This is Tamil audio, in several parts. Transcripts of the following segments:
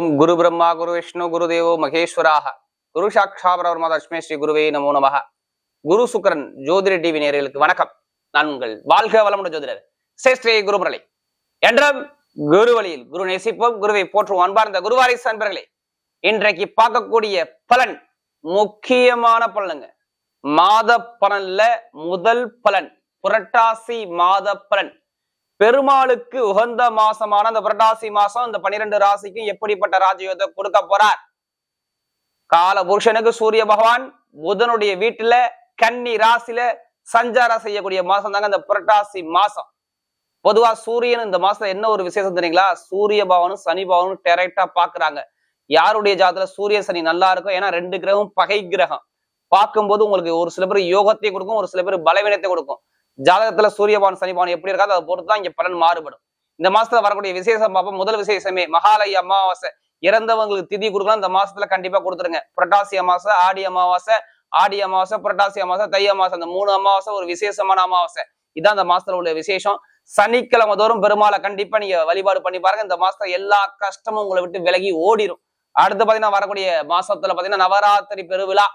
ஓம் குரு பிரம்மா குரு விஷ்ணு குரு தேவோ மகேஸ்வராக. குரு சாக்ஷா பரவர்மா லட்சுமி ஸ்ரீ குருவே நமோ நமக. குரு சுக்கரன் ஜோதிட டிவி நேர்களுக்கு வணக்கம். நான் உங்கள் வாழ்க வளமுடன் ஜோதிடர் சேஸ்ரீ குரு முரளி என்றும் குரு வழியில் குரு நேசிப்போம் குருவை போற்றுவோம் அன்பார்ந்த குருவாரிசு அன்பர்களே. இன்றைக்கு பார்க்கக்கூடிய பலன் முக்கியமான பலனுங்க. மாத பலன்ல முதல் பலன் புரட்டாசி மாத பலன். பெருமாளுக்கு உகந்த மாசமான அந்த புரட்டாசி மாசம் இந்த பன்னிரெண்டு ராசிக்கும் எப்படிப்பட்ட ராஜயோகத்தை கொடுக்க போறார்? கால புருஷனுக்கு சூரிய பகவான் புதனுடைய வீட்டுல கன்னி ராசியில சஞ்சாரம் செய்யக்கூடிய மாசம் தாங்க இந்த புரட்டாசி மாசம். பொதுவா சூரியன் இந்த மாசத்துல என்ன ஒரு விசேஷம் தெரியுங்களா? சூரிய பவனும் சனி பவனும் டைரக்டா பாக்குறாங்க யாருடைய ஜாதத்துல சூரிய சனி நல்லா இருக்கும் ஏன்னா ரெண்டு கிரகம் பகை கிரகம். பார்க்கும்போது உங்களுக்கு ஒரு சில பேர் யோகத்தை கொடுக்கும் ஒரு சில பேர் பலவீனத்தை கொடுக்கும். ஜாதகத்துல சூரியபான் சனிபான் எப்படி இருக்காது அதை பொறுத்து தான் இங்க பலன் மாறுபடும். இந்த மாசத்துல வரக்கூடிய விசேஷம் பார்ப்போம். முதல் விசேஷமே மகாலய அமாவாசை. இறந்தவங்களுக்கு திதி கொடுக்கலாம். இந்த மாசத்துல கண்டிப்பா கொடுத்துருங்க. புரட்டாசி அமாவாசை ஆடி அமாவாசை ஆடி அமாவாசை புரட்டாசி அமாவாசை தை அமாவாசை. அந்த மூணு அமாவாசை ஒரு விசேஷமான அமாவாசை. இதான் இந்த மாசத்துல உள்ள விசேஷம். சனிக்கிழமை தோறும் பெருமாளை கண்டிப்பா நீங்க வழிபாடு பண்ணி பாருங்க. இந்த மாசத்துல எல்லா கஷ்டமும் உங்களை விட்டு விலகி ஓடிடும் அடுத்து பாத்தீங்கன்னா வரக்கூடிய மாசத்துல பாத்தீங்கன்னா நவராத்திரி பெருவிழா.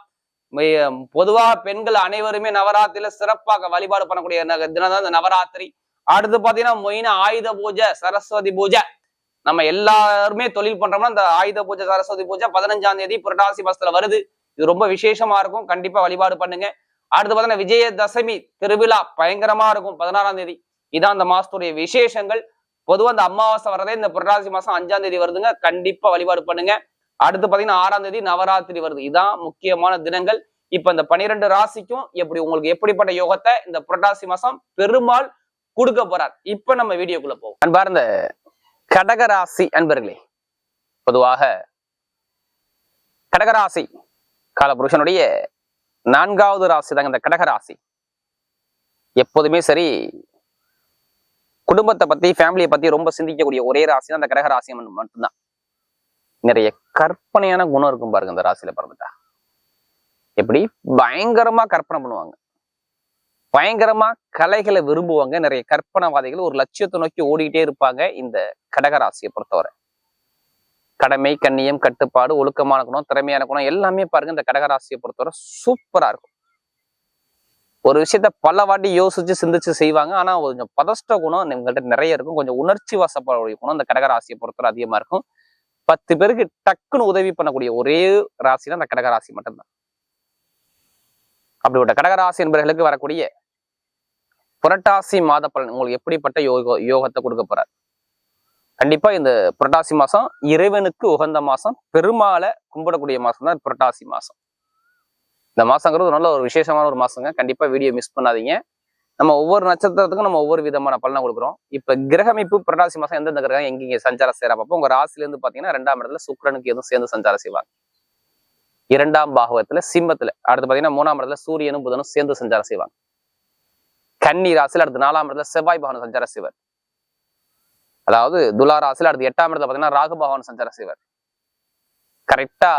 பொதுவாக பொதுவா பெண்கள் அனைவருமே நவராத்திரியில சிறப்பாக வழிபாடு பண்ணக்கூடிய தினம் தான் இந்த நவராத்திரி. அடுத்து பாத்தீங்கன்னா மொயின ஆயுத பூஜை சரஸ்வதி பூஜை. நம்ம எல்லாருமே தொழில் பண்றோம்னா இந்த ஆயுத பூஜை சரஸ்வதி பூஜை பதினஞ்சாம் தேதி புரட்டாசி மாசத்துல வருது. இது ரொம்ப விசேஷமா இருக்கும். கண்டிப்பா வழிபாடு பண்ணுங்க. அடுத்து பாத்தீங்கன்னா விஜயதசமி திருவிழா பயங்கரமா இருக்கும். பதினாறாம் தேதி. இதான் அந்த மாசத்துடைய விசேஷங்கள். பொதுவாக அந்த அமாவாசை வரதே இந்த புரட்டாசி மாசம் அஞ்சாம் தேதி வருதுங்க. கண்டிப்பா வழிபாடு பண்ணுங்க. அடுத்து பாத்தீங்கன்னா ஆறாம் தேதி நவராத்திரி வருது. இதான் முக்கியமான தினங்கள். இப்ப இந்த பனிரெண்டு ராசிக்கும் எப்படி உங்களுக்கு எப்படிப்பட்ட யோகத்தை இந்த புரட்டாசி மாசம் பெருமாள் கொடுக்க போறார்? இப்ப நம்ம வீடியோக்குள்ள போவோம். அன்பார்ந்த கடகராசி அன்பர்களே பொதுவாக கடகராசி காலபுருஷனுடைய நான்காவது ராசி தாங்க இந்த கடகராசி. எப்போதுமே சரி குடும்பத்தை பத்தி ஃபேமிலியை பத்தி ரொம்ப சிந்திக்கக்கூடிய ஒரே ராசி தான் அந்த கடகராசி மட்டும்தான். நிறைய கற்பனையான குணம் இருக்கும் பாருங்க இந்த ராசியில பிறந்துட்டா. எப்படி? பயங்கரமா கற்பனை பண்ணுவாங்க. பயங்கரமா கலைகளை விரும்புவாங்க. நிறைய கற்பனைவாதிகள் ஒரு லட்சியத்தை நோக்கி ஓடிக்கிட்டே இருப்பாங்க இந்த கடகராசியை பொறுத்தவரை. கடமை கண்ணியம் கட்டுப்பாடு ஒழுக்கமான குணம் திறமையான குணம் எல்லாமே பாருங்க இந்த கடகராசியை பொறுத்தவரை சூப்பரா இருக்கும். ஒரு விஷயத்த பல வாட்டி யோசிச்சு சிந்திச்சு செய்வாங்க. ஆனா கொஞ்சம் பதஷ்ட குணம் எங்கள்கிட்ட நிறைய இருக்கும். கொஞ்சம் உணர்ச்சி வசப்படக்கூடிய குணம் இந்த கடகராசியை பொறுத்தவரை அதிகமா இருக்கும். பத்து பேருக்கு டக்குன்னு உதவி பண்ணக்கூடிய ஒரே ராசினா அந்த கடகராசி மட்டும்தான். அப்படிப்பட்ட கடகராசி என்பவர்களுக்கு வரக்கூடிய புரட்டாசி மாத பலன் உங்களுக்கு எப்படிப்பட்ட யோக யோகத்தை கொடுக்க போறார்? கண்டிப்பா இந்த புரட்டாசி மாசம் இறைவனுக்கு உகந்த மாசம் பெருமாளை கும்பிடக்கூடிய மாசம் தான் புரட்டாசி மாசம். இந்த மாசங்கிறது நல்ல ஒரு விசேஷமான ஒரு மாசங்க. கண்டிப்பா வீடியோ மிஸ் பண்ணாதீங்க. நம்ம ஒவ்வொரு நட்சத்திரத்துக்கும் நம்ம ஒவ்வொரு விதமான பலனை கொடுக்குறோம். இப்ப கிரகமைப்பு புரட்டாசி மாசம் எந்தெந்த கிரகம் எங்கெங்க சஞ்சாரம் செய்யறா பார்ப்போம். உங்க ராசில இருந்து பாத்தீங்கன்னா ரெண்டாம் இடத்துல சுக்கிரனுக்கு எதுவும் சேர்ந்து சஞ்சாரம் செய்வாங்க. இரண்டாம் பாகவத்துல சிம்மத்துல அடுத்து பாத்தீங்கன்னா மூணாம் இடத்துல சூரியனும் புதனும் சேர்ந்து சஞ்சாரம் செய்வாங்க. கன்னி ராசியில அடுத்து நாலாம் இடத்துல செவ்வாய் பகவான் சஞ்சாரம் செய்வார். அதாவது துலா ராசியில அடுத்து எட்டாம் இடத்துல பாத்தீங்கன்னா ராகு பகவான் சஞ்சாரம் செய்வார். கரெக்டா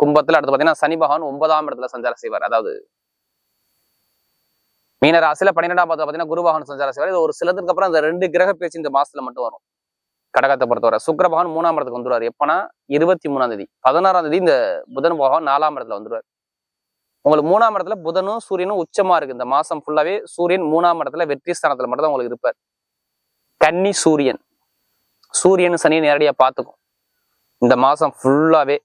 கும்பத்துல அடுத்து பாத்தீங்கன்னா சனி பகவான் ஒன்பதாம் இடத்துல சஞ்சாரம் செய்வார். அதாவது மீனராசியில் பன்னிரெண்டாம் பாதத்துல பார்த்தீங்கன்னா குருவாகன சஞ்சாரம் செய்வார். இது ஒரு சிலத்துக்கு அப்புறம் அந்த ரெண்டு கிரக பேச்சு இந்த மாசத்துல மட்டும் வரும். கடகத்தை பொறுத்தவரை சுக்கரபகவான் மூணாம் இடத்துக்கு வந்துருவார். எப்பனா இருபத்தி மூணாம் தேதி. பதினாறாம் தேதி இந்த புதன் பகவான் நாலாம் இடத்துல வந்துருவார். உங்களுக்கு மூணாம் இடத்துல புதனும் சூரியனும் உச்சமா இருக்கு. இந்த மாசம் ஃபுல்லாவே சூரியன் மூணாம் இடத்துல வெற்றி ஸ்தானத்துல மட்டும் தான் உங்களுக்கு இருப்பார். கன்னி சூரியன். சூரியன் சனியை நேரடியா பார்த்துக்கும். இந்த மாசம் ஃபுல்லாவே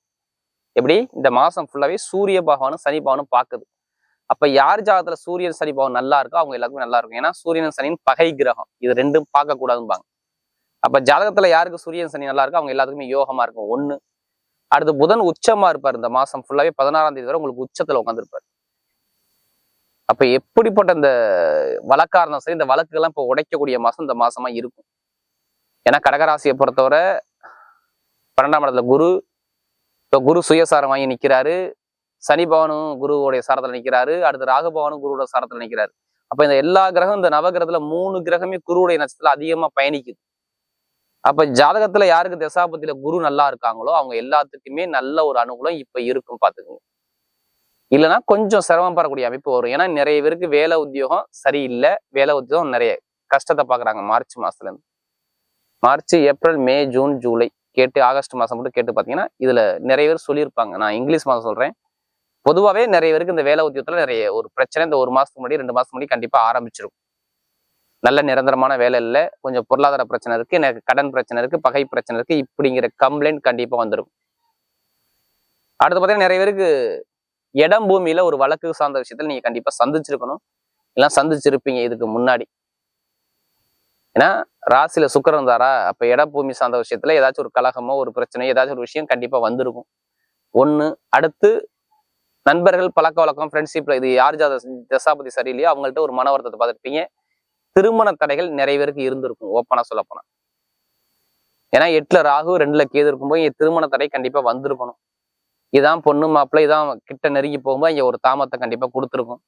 எப்படி? இந்த மாசம் ஃபுல்லாவே சூரிய பகவானும் சனி பகவானும் பார்க்குது. அப்ப யார் ஜாதகத்துல சூரியன் சனி பாவம் நல்லா இருக்கோ அவங்க எல்லாருக்குமே நல்லா இருக்கும். ஏன்னா சூரியன் சனியின் பகை கிரகம். இது ரெண்டும் பார்க்க கூடாதும்பாங்க. அப்ப ஜாதகத்துல யாருக்கு சூரியன் சனி நல்லா இருக்கோ அவங்க எல்லாத்துக்குமே யோகமா இருக்கும். ஒண்ணு. அடுத்து புதன் உச்சமா இருப்பார். இந்த மாசம் ஃபுல்லாவே பதினாறாம் தேதி வரை உங்களுக்கு உச்சத்துல உட்காந்துருப்பார் அப்ப எப்படிப்பட்ட இந்த வழக்கா இருந்தாலும் சரி இந்த வழக்குகள்லாம் இப்போ உடைக்கக்கூடிய மாசம் இந்த மாசமா இருக்கும். ஏன்னா கடகராசியை பொறுத்தவரை பன்னெண்டாம் இடத்துல குரு. இப்போ குரு சுயசாரம் வாங்கி நிக்கிறாரு. சனி பவனும் குருவோடைய சாரத்தில் நிற்கிறாரு அடுத்து ராகுபவனும் குருவோட சாரத்தில் நிற்கிறாரு அப்ப இந்த எல்லா கிரகம் இந்த நவகிரகத்துல மூணு கிரகமே குருவுடைய நட்சத்திரத்துல அதிகமா பயணிக்குது. அப்ப ஜாதகத்துல யாருக்கு தசாபத்தில குரு நல்லா இருக்காங்களோ அவங்க எல்லாத்துக்குமே நல்ல ஒரு அனுகூலம் இப்ப இருக்கும் பாத்துக்கோங்க. இல்லைன்னா கொஞ்சம் சிரமம் பெறக்கூடிய அமைப்பு வரும். ஏன்னா நிறைய பேருக்கு வேலை உத்தியோகம் சரியில்லை. வேலை உத்தியோகம் நிறைய கஷ்டத்தை பாக்குறாங்க மார்ச் மாசத்துல இருந்து. March April May June July கேட்டு ஆகஸ்ட் மாசம் மட்டும் கேட்டு பார்த்தீங்கன்னா இதுல நிறைய பேர் சொல்லியிருப்பாங்க. நான் இங்கிலீஷ் மாதம் சொல்றேன். பொதுவாகவே நிறைய பேருக்கு இந்த வேலை உத்தியோகத்துல நிறைய ஒரு பிரச்சனை இந்த ஒரு மாசத்துக்கு முன்னாடி ரெண்டு மாசத்துக்கு முன்னாடி கண்டிப்பா ஆரம்பிச்சிரும். நல்ல நிரந்தரமான வேலை இல்லை கொஞ்சம் பொருளாதார பிரச்சனை இருக்கு எனக்கு கடன் பிரச்சனை இருக்கு பகை பிரச்சனை இருக்கு இப்படிங்கிற கம்ப்ளைண்ட் கண்டிப்பா வந்துடும் அடுத்து பார்த்தீங்கன்னா நிறைய பேருக்கு இடம் பூமியில ஒரு வழக்கு சார்ந்த விஷயத்துல நீங்க கண்டிப்பா சந்திச்சிருக்கணும். எல்லாம் சந்திச்சிருப்பீங்க இதுக்கு முன்னாடி. ஏன்னா ராசியில சுக்கரம் இருந்தாரா அப்ப இட பூமி சார்ந்த விஷயத்துல ஏதாச்சும் ஒரு கலகமோ ஒரு பிரச்சனையோ ஏதாச்சும் ஒரு விஷயம் கண்டிப்பா வந்திருக்கும். ஒண்ணு அடுத்து நண்பர்கள் பழக்க வழக்கம் ஃப்ரெண்ட்ஷிப்ல இது யார் ஜாத தசாபதி சரியில்லையோ அவங்கள்ட்ட ஒரு மன வருத்தத்தை பார்த்துருப்பீங்க. திருமண தடைகள் நிறைய பேருக்கு இருந்திருக்கும் ஓப்பனா சொல்ல போனா ஏன்னா எட்டுல ராகு ரெண்டுல கேது இருக்கும்போது இங்க திருமண தடை கண்டிப்பா வந்திருக்கணும். இதான் பொண்ணு மாப்பிள்ளை இதான் கிட்ட நெருங்கி போகும்போது இங்க ஒரு தாமத்தை கண்டிப்பா கொடுத்துருக்கும்.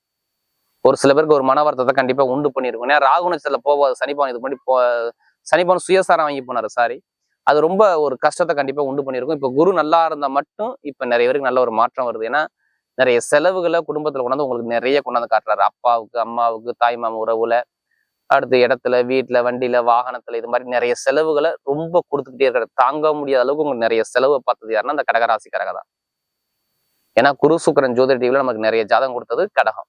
ஒரு சில பேருக்கு ஒரு மன வருத்தத்தை கண்டிப்பா உண்டு பண்ணியிருக்கும். ஏன்னா ராகு நட்சத்திரத்துல போவாது சனிப்பான் இது பண்ணி போ சனிப்பான் சுயசாரம் வாங்கி போனாரு சாரி அது ரொம்ப ஒரு கஷ்டத்தை கண்டிப்பா உண்டு பண்ணியிருக்கும். இப்போ குரு நல்லா இருந்தா மட்டும் இப்ப நிறைய பேருக்கு நல்ல ஒரு மாற்றம் வருது. ஏன்னா நிறைய செலவுகளை குடும்பத்தில் கொண்டாந்து உங்களுக்கு நிறைய கொண்டாந்து காட்டுறாரு. அப்பாவுக்கு அம்மாவுக்கு தாய் மாமா உறவுல அடுத்த இடத்துல வீட்டுல வண்டியில வாகனத்துல இது மாதிரி நிறைய செலவுகளை ரொம்ப கொடுத்துக்கிட்டே இருக்கிற தாங்க முடியாத அளவுக்கு உங்களுக்கு நிறைய செலவை பார்த்தது யாருன்னா அந்த கடகராசி கடக தான். ஏன்னா குரு சுக்கரன் ஜோதிட டிவில நமக்கு நிறைய ஜாதகம் கொடுத்தது கடகம்.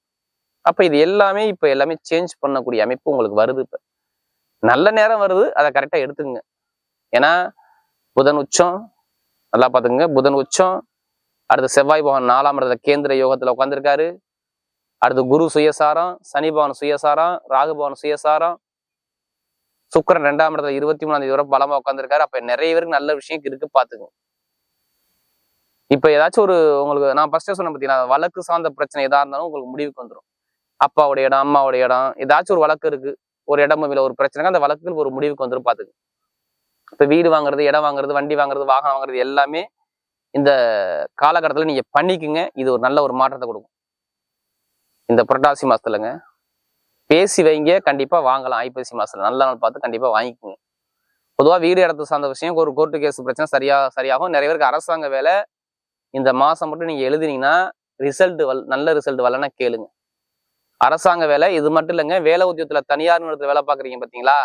அப்ப இது எல்லாமே இப்ப எல்லாமே சேஞ்ச் பண்ணக்கூடிய அமைப்பு உங்களுக்கு வருது இப்ப. நல்ல நேரம் வருது அதை கரெக்டா எடுத்துங்க ஏன்னா புதன் உச்சம் நல்லா பார்த்துக்குங்க. புதன் உச்சம் அடுத்து செவ்வாய் பகவான் நாலாம் இடத்துல கேந்திர யோகத்துல உட்காந்துருக்காரு அடுத்து குரு சுயசாரம் சனி பவன் சுயசாரம் ராகு பவன் சுயசாரம். சுக்கரன் ரெண்டாம் இடத்துல இருபத்தி மூணாம் தேதி வரை பலமா உட்காந்துருக்காரு அப்ப நிறைய பேருக்கு நல்ல விஷயம் இருக்கு பாத்துங்க இப்ப ஏதாச்சும் ஒரு உங்களுக்கு நான் ஃபர்ஸ்டே சொன்ன பார்த்தீங்கன்னா வழக்கு சார்ந்த பிரச்சனை எதா இருந்தாலும் உங்களுக்கு முடிவுக்கு வந்துடும் அப்பாவுடைய இடம் அம்மாவுடைய இடம் ஏதாச்சும் ஒரு வழக்கு இருக்கு ஒரு இடம் இல்லை ஒரு பிரச்சனைக்கு அந்த வழக்குகள் ஒரு முடிவுக்கு வந்துடும் பாத்துக்கு இப்ப வீடு வாங்குறது இடம் வாங்குறது வண்டி வாங்குறது வாகனம் வாங்குறது எல்லாமே இந்த காலகட்டத்தில் நீங்கள் பண்ணிக்குங்க. இது ஒரு நல்ல ஒரு மாற்றத்தை கொடுக்கும். இந்த புரட்டாசி மாதத்துலங்க பேசி வைங்க. கண்டிப்பாக வாங்கலாம். ஐப்பசி மாதத்தில் நல்ல நாள் பார்த்து கண்டிப்பாக வாங்கிக்கோங்க. பொதுவாக வீடு இடத்து சார்ந்த விஷயம் ஒரு கோர்ட்டு கேஸ் பிரச்சனை சரியாக சரியாகும். நிறைய பேருக்கு அரசாங்க வேலை. இந்த மாதம் மட்டும் நீங்கள் எழுதினீங்கன்னா ரிசல்ட் வல் நல்ல ரிசல்ட் வரலன்னா கேளுங்க. அரசாங்க வேலை இது மட்டும் இல்லைங்க. வேலை உத்தியோகத்துல தனியார் நிறுவனத்தில் வேலை பார்க்குறீங்க பார்த்தீங்களா?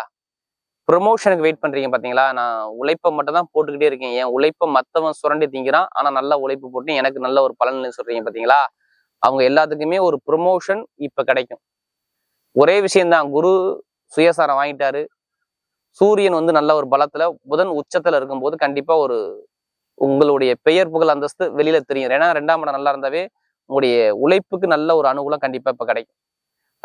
ப்ரொமோஷனுக்கு வெயிட் பண்ணுறீங்க பாத்தீங்களா? நான் உழைப்பை மட்டும் தான் போட்டுக்கிட்டே இருக்கேன். என் உழைப்பை மற்றவன் சுரண்டி திங்கிறான். ஆனால் நல்லா உழைப்பு போட்டு எனக்கு நல்ல ஒரு பலன் சொல்றீங்க பாத்தீங்களா? அவங்க எல்லாத்துக்குமே ஒரு ப்ரொமோஷன் இப்ப கிடைக்கும். ஒரே விஷயம்தான் குரு சுயசாரம் வாங்கிட்டாரு. சூரியன் வந்து நல்ல ஒரு பலத்துல புதன் உச்சத்துல இருக்கும்போது கண்டிப்பா ஒரு உங்களுடைய பெயர் புகழ் அந்தஸ்து வெளியில தெரியும். ஏன்னா ரெண்டாம் இடம் நல்லா இருந்தாவே உங்களுடைய உழைப்புக்கு நல்ல ஒரு அனுகூலம் கண்டிப்பா இப்ப கிடைக்கும்.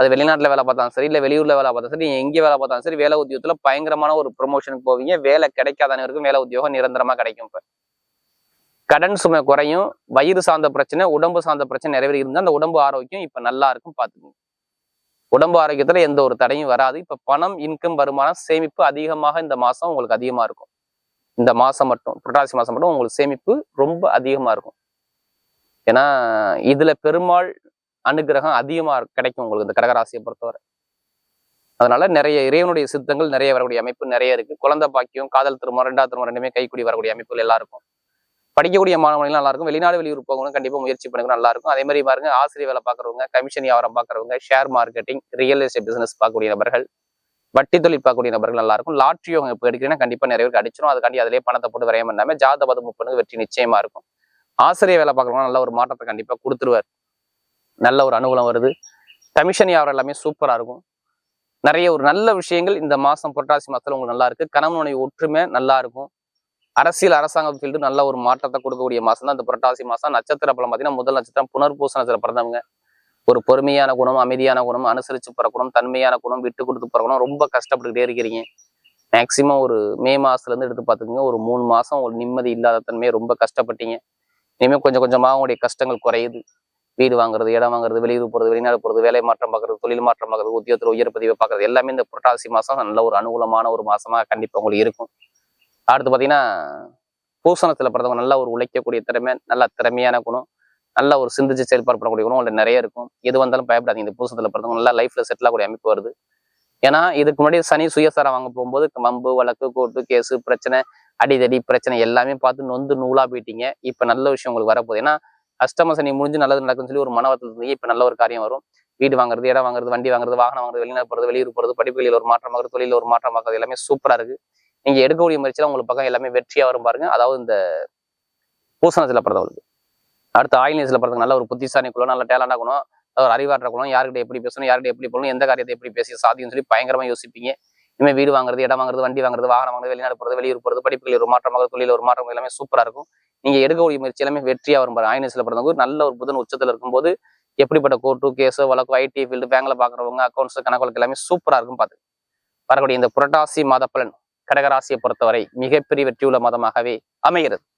அது வெளிநாட்டுல வேலை பார்த்தாலும் சரி இல்லை வெளியூர்ல வேலை பார்த்தாலும் சரி நீங்க வேலை பார்த்தாலும் சரி வேலை உத்தியோகத்தில் பயங்கரமான ஒரு ப்ரொமோஷனுக்கு போவீங்க. வேலை கிடைக்காத அனைவருக்கும் வேலை உத்தியோகம் நிரந்தரமாக கிடைக்கும் இப்போ. கடன் சுமை குறையும் வயிறு சார்ந்த பிரச்சனை உடம்பு சார்ந்த பிரச்சனை நிறைய இருந்தால் அந்த உடம்பு ஆரோக்கியம் இப்ப நல்லா இருக்கும் பார்த்துக்கோங்க. உடம்பு ஆரோக்கியத்துல எந்த ஒரு தடையும் வராது. இப்ப பணம் இன்கம் வருமானம் சேமிப்பு அதிகமாக இந்த மாசம் உங்களுக்கு அதிகமா இருக்கும். இந்த மாசம் மட்டும் புரட்டாசி மாசம் மட்டும் உங்களுக்கு சேமிப்பு ரொம்ப அதிகமா இருக்கும். ஏன்னா இதுல பெருமாள் அனுகிரகம் அதிகமா கிடைக்கும் உங்களுக்கு இந்த கடகராசியை பொறுத்தவரை. அதனால நிறைய இறைவனுடைய சித்தங்கள் நிறைய வரக்கூடிய அமைப்பு நிறைய இருக்கு. குழந்தை பாக்கியம் காதல் திருமணம் ரெண்டாவது திருமணம் ரெண்டுமே கைக்கூடி வரக்கூடிய அமைப்புகள் எல்லாம் இருக்கும் படிக்கக்கூடிய மாணவர்கள் நல்லா இருக்கும் வெளிநாடு வெளியூர் போகணும் கண்டிப்பா முயற்சி பண்ணுங்க நல்லா இருக்கும் அதே மாதிரி பாருங்க ஆசிரியர் வேலை பார்க்குறவங்க கமிஷன் வியாபாரம் பார்க்குறவங்க share marketing real estate business பார்க்கக்கூடிய நபர்கள் வட்டி தொழில் பார்க்கக்கூடிய நபர்கள் நல்லா இருக்கும் லாட்ரி அவங்க இப்போ எடுக்கிறீங்கன்னா கண்டிப்பா நிறைய பேருக்கு அடிச்சிடும் அதுக்காண்டி அதிலே பணத்தை போட்டு விரயம் பண்ணாமல் ஜாத பதம் முப்பனுக்கு வெற்றி நிச்சயமா இருக்கும். ஆசிரியர் வேலை பார்க்குறவங்க நல்ல ஒரு மாற்றத்தை கண்டிப்பா கொடுத்துருவார். நல்ல ஒரு அனுகூலம் வருது. கமிஷன் வியாபாரம் எல்லாமே சூப்பராக இருக்கும். நிறைய ஒரு நல்ல விஷயங்கள் இந்த மாதம் புரட்டாசி மாதத்தில் உங்களுக்கு நல்லா இருக்கு. கணவனுடைய ஒற்றுமை நல்லா இருக்கும். அரசியல் அரசாங்க ஃபீல்டு நல்ல ஒரு மாற்றத்தை கொடுக்கக்கூடிய மாதம் தான் இந்த புரட்டாசி மாதம் நட்சத்திர பலம் பார்த்தீங்கன்னா முதல் நட்சத்திரம் புனர்பூச நட்சத்திரம் பிறந்தவங்க ஒரு பொறுமையான குணம் அமைதியான குணம் அனுசரித்து பிறக்கணும் தன்மையான குணம் விட்டு கொடுத்து பிறக்கணும் ரொம்ப கஷ்டப்பட்டுக்கிட்டே இருக்கிறீங்க. மேக்சிமம் ஒரு மே மாசத்துல இருந்து எடுத்து பார்த்துக்கோங்க ஒரு மூணு மாதம் ஒரு நிம்மதி இல்லாத தன்மையை ரொம்ப கஷ்டப்பட்டீங்க. இனிமேல் கொஞ்சம் கொஞ்சமாக உங்களுடைய கஷ்டங்கள் குறையுது. வீடு வாங்குறது இடம் வாங்குறது வெளியூர் போகிறது வெளிநாடு போகிறது வேலை மாற்றம் பார்க்குறது தொழில் மாற்றம் பார்க்குறது உத்தியோகத்தில் உயர் பார்க்குறது எல்லாமே இந்த புரட்டாசி மாதம் நல்ல ஒரு அனுகூலமான ஒரு மாசமா கண்டிப்பாக உங்களுக்கு இருக்கும். அடுத்து பார்த்தீங்கன்னா பூசணத்தில் பிறந்தவங்க நல்லா ஒரு உழைக்கக்கூடிய திறமை நல்ல திறமையான குணம் நல்ல ஒரு சிந்திச்சு செயல்பாடு பண்ணக்கூடிய குணம் உங்களுக்கு நிறைய இருக்கும். எது வந்தாலும் பயப்படாதீங்க. இந்த பூசணத்துல பிறந்தவங்க நல்லா லைஃப்ல செட்டில் ஆகக்கூடிய அமைப்பு வருது. ஏன்னா இதுக்கு முன்னாடி சனி சுயசாரம் வாங்க போகும்போது மம்பு வழக்கு கோர்ட்டு கேஸு பிரச்சனை அடிதடி பிரச்சனை எல்லாமே பார்த்து நொந்து நூலாக போயிட்டீங்க. இப்போ நல்ல விஷயம் உங்களுக்கு வரப்போகுது. ஏன்னா அஷ்டம சனி முடிஞ்சு நல்லது நடக்கும்னு சொல்லி ஒரு மனவத்தில் இப்போ நல்ல ஒரு காரியம் வரும். வீடு வாங்குறது இடம் வாங்குறது வண்டி வாங்குறது வாகனம் வாங்குறது வெளிநாடு போகிறது வெளியூர் போகிறது படிப்புகளில் ஒரு மாற்றம் ஆகுறது ஒரு மாற்றம் ஆகுறது எல்லாமே சூப்பராக இருக்கு. நீங்க எடுக்கக்கூடிய முயற்சியில் உங்களுக்கு பக்கம் எல்லாமே வெற்றியாக வரும் பாருங்க. அதாவது இந்த பூசணத்தில் பிறந்தவங்களுக்கு அடுத்து ஆயிலியன்ஸ்ல பிறந்தவங்க நல்ல ஒரு புத்திசாலி குலம் நல்ல டேலண்டாக குணம் ஒரு அறிவாற்ற குணம் யார்கிட்ட எப்படி பேசணும் யார்கிட்ட எப்படி போகணும் எந்த காரியத்தை எப்படி பேசி சாதியும் சொல்லி பயங்கரமாக யோசிப்பீங்க. இனிமேல் வீடு வாங்குறது இடம் வாங்குறது வண்டி வாங்குறது வாகனம் வாங்குறது வெளிநாடு போறது வெளியூர் போறது படிப்புகளில் ஒரு மாற்றமாக தொழில் ஒரு மாற்றம் எல்லாமே சூப்பரா இருக்கும். நீங்க எடுக்கக்கூடிய முயற்சி எல்லாமே வெற்றியா வரும் பாரு. ஆயினஸ்ல பிறந்தவங்க நல்ல ஒரு புதன் உச்சத்துல இருக்கும்போது எப்படிப்பட்ட கோர்ட்டு கேஸோ வழக்கு ஐடி ஃபீல்டு பேங்க்ல பாக்குறவங்க அக்கௌண்ட்ஸ் கணக்கு வழக்கு எல்லாமே சூப்பரா இருக்கும் பாத்து. வரக்கூடிய இந்த புரட்டாசி மாத பலன் கடகராசியை பொறுத்தவரை மிகப்பெரிய வெற்றியுள்ள மதமாகவே அமைகிறது.